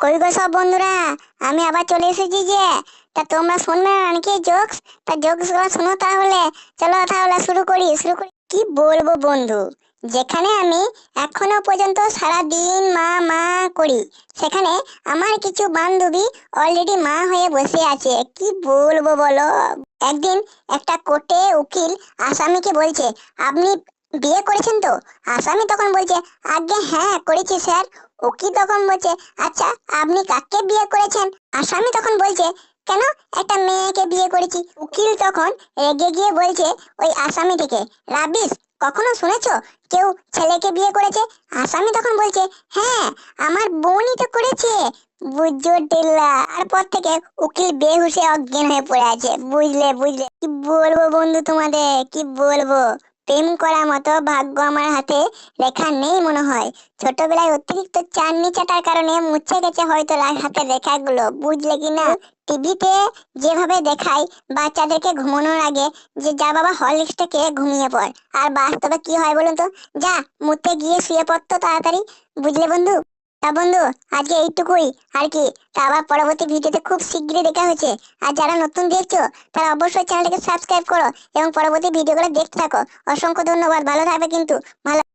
কই গো সব বন্ধুরা? আমি আবার চলে এসেছি যে। তা তোমরা শুনবে না নাকি জোকস? তা জোকসগুলো শোনো তাহলে। চলো তাহলে শুরু করি শুরু করি। কি বলব বন্ধু? যেখানে আমি এখনও পর্যন্ত সারা দিন মা মা করি। সেখানে আমার কিছু বান্ধবী অলরেডি মা হয়ে বসে আছে। কি বলব বলো? একদিন একটা কোর্টে উকিল আসামিকে বলছে, আপনি বিয়ে করেছেন তো? আসামি তখন বলছে আগে হ্যাঁ করেছি স্যার। উকিল তখন বলছে আচ্ছা আপনি কাকে বিয়ে করেছেন? আসামি তখন বলছে, কেন? একটা মেয়েকে বিয়ে করেছি। উকিল তখন রেগে গিয়ে বলছে, ওই আসামিটিকে রাবিস, কখনো শুনেছো? কেউ ছেলেকে বিয়ে করেছে? আসামি তখন বলছে হ্যাঁ আমার বোনই তো করেছে। বুঝো টিল্লা। আর পর থেকে উকিল বেহুশে অজ্ঞান হয়ে পড়ে আছে। বুঝলে বুঝলে। কি বলব বন্ধু তোমাদের? কি বলব? প্রেম করার মতো ভাগ্য আমার হাতে রেখা নেই মনে হয়। ছোটবেলায় অতিরিক্ত চাননি চাটার কারণে মুছে গেছে হয়তো হাতের রেখাগুলো, বুঝলে কি না? টিভিতে যেভাবে দেখায় বাচ্চাদেরকে ঘুমানোর আগে যে যা বাবা হরলিক্সটা খেয়ে ঘুমিয়ে পড়। আর বাস্তবে কি হয় বলুন তো? যা, মুতে গিয়ে শুয়ে পড়তো তাড়াতাড়ি, বুঝলে বন্ধু? তা বন্ধু, আজকে এইটুকুই। আর কি, তা আবার পরবর্তী ভিডিওতে খুব শীঘ্রই দেখা হচ্ছে। আর যারা নতুন দেখছ, তারা অবশ্যই চ্যানেলটাকে সাবস্ক্রাইব করো এবং পরবর্তী ভিডিওগুলো দেখতে থাকো। অসংখ্য ধন্যবাদ। ভালো থাকবে কিন্তু। ভালো